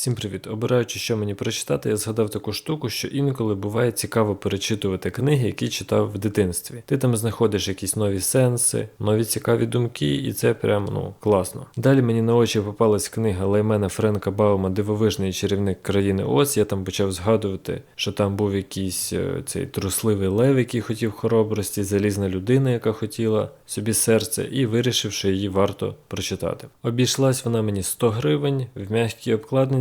Всім привіт! Обираючи, що мені прочитати, я згадав таку штуку, що інколи буває цікаво перечитувати книги, які читав в дитинстві. Ти там знаходиш якісь нові сенси, нові цікаві думки, і це прям ну класно. Далі мені на очі попалась книга Лаймена Френка Баума Дивовижний чарівник країни Оз. Я там почав згадувати, що там був якийсь е, цей трусливий лев, який хотів хоробрості, залізна людина, яка хотіла собі серце, і вирішив, що її варто прочитати. Обійшлась вона мені 100 гривень в м'якій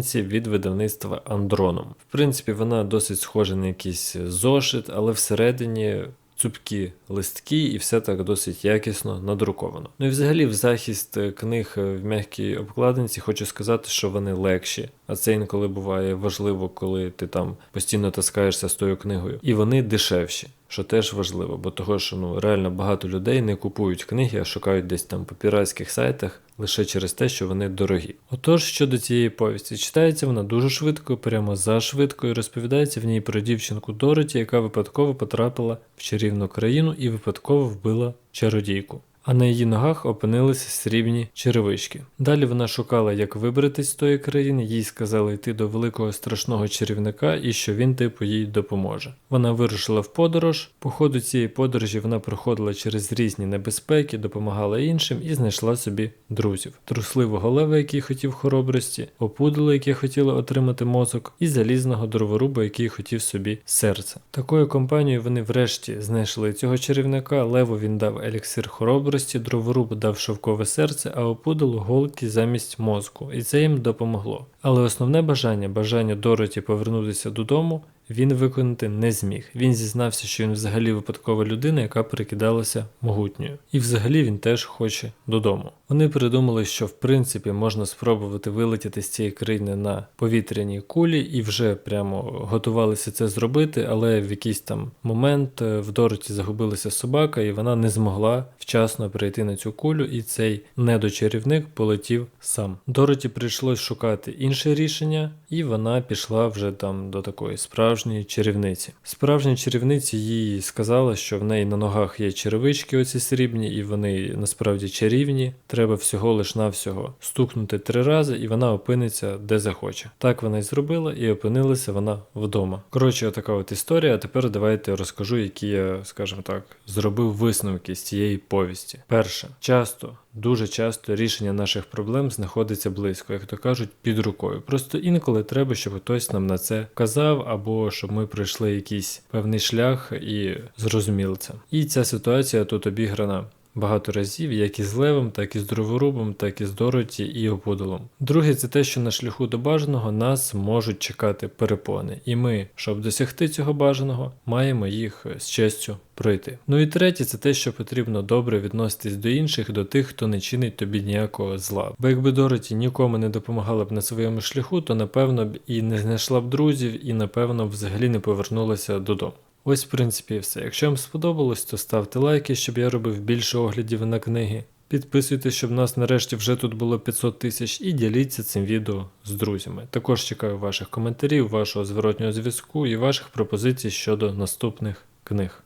обкладинці від видавництва Андроном. В принципі, вона досить схожа на якийсь зошит, але всередині. Цупкі листки, і все так досить якісно надруковано. Ну і взагалі, в захист книг в м'якій обкладинці хочу сказати, що вони легші, а це інколи буває важливо, коли ти там постійно таскаєшся з тою книгою. І вони дешевші, що теж важливо, бо того, що ну реально багато людей не купують книги, а шукають десь там по піратських сайтах лише через те, що вони дорогі. Отож, щодо цієї повісті, читається вона дуже швидко, прямо за швидко, і розповідається в ній про дівчинку Дороті, яка випадково потрапила в чарівну країну і випадково вбила чародійку. А на її ногах опинилися срібні черевички. Далі вона шукала, як вибратись з тої країни, їй сказали йти до великого страшного чарівника і що він, типу, їй допоможе. Вона вирушила в подорож. По ходу цієї подорожі вона проходила через різні небезпеки, допомагала іншим і знайшла собі друзів: трусливого лева, який хотів хоробрості, опудало, яке хотіло отримати мозок, і залізного дроворуба, який хотів собі серце. Такою компанією вони врешті знайшли цього чарівника. Леву він дав еліксир хоробрості хоробрості дроворуб дав шовкове серце, а опудалу голки замість мозку, і це їм допомогло. Але основне бажання, бажання Дороті повернутися додому, він виконати не зміг. Він зізнався, що він взагалі випадкова людина, яка перекидалася могутньою. І взагалі він теж хоче додому. Вони придумали, що в принципі можна спробувати вилетіти з цієї країни на повітряній кулі, і вже прямо готувалися це зробити, але в якийсь там момент е, в Дороті загубилася собака, і вона не змогла вчасно прийти на цю кулю, і цей недочарівник полетів сам. Дороті прийшлось шукати інше рішення, і вона пішла вже там до такої справжньої чарівниці. Справжня чарівниця їй сказала, що в неї на ногах є черевички, оці срібні, і вони насправді чарівні. Треба всього лиш навсього стукнути три рази, і вона опиниться де захоче. Так вона й зробила, і опинилася вона вдома. Коротше, отака от історія. А тепер давайте розкажу, які я, скажімо так, зробив висновки з цієї повісті. Перше, часто. Дуже часто рішення наших проблем знаходиться близько, як то кажуть, під рукою. Просто інколи треба, щоб хтось нам на це казав, або щоб ми пройшли якийсь певний шлях і зрозуміли це. І ця ситуація тут обіграна. Багато разів, як і з левом, так і з дроворубом, так і з Дороті і опудолом. Друге, це те, що на шляху до бажаного нас можуть чекати перепони, і ми, щоб досягти цього бажаного, маємо їх з честю пройти. Ну і третє, це те, що потрібно добре відноситись до інших, до тих, хто не чинить тобі ніякого зла. Бо якби Дороті нікому не допомагала б на своєму шляху, то напевно б і не знайшла б друзів, і напевно взагалі не повернулася додому. Ось, в принципі, все. Якщо вам сподобалось, то ставте лайки, щоб я робив більше оглядів на книги. Підписуйтесь, щоб нас нарешті вже тут було 500 тисяч, і діліться цим відео з друзями. Також чекаю ваших коментарів, вашого зворотнього зв'язку і ваших пропозицій щодо наступних книг.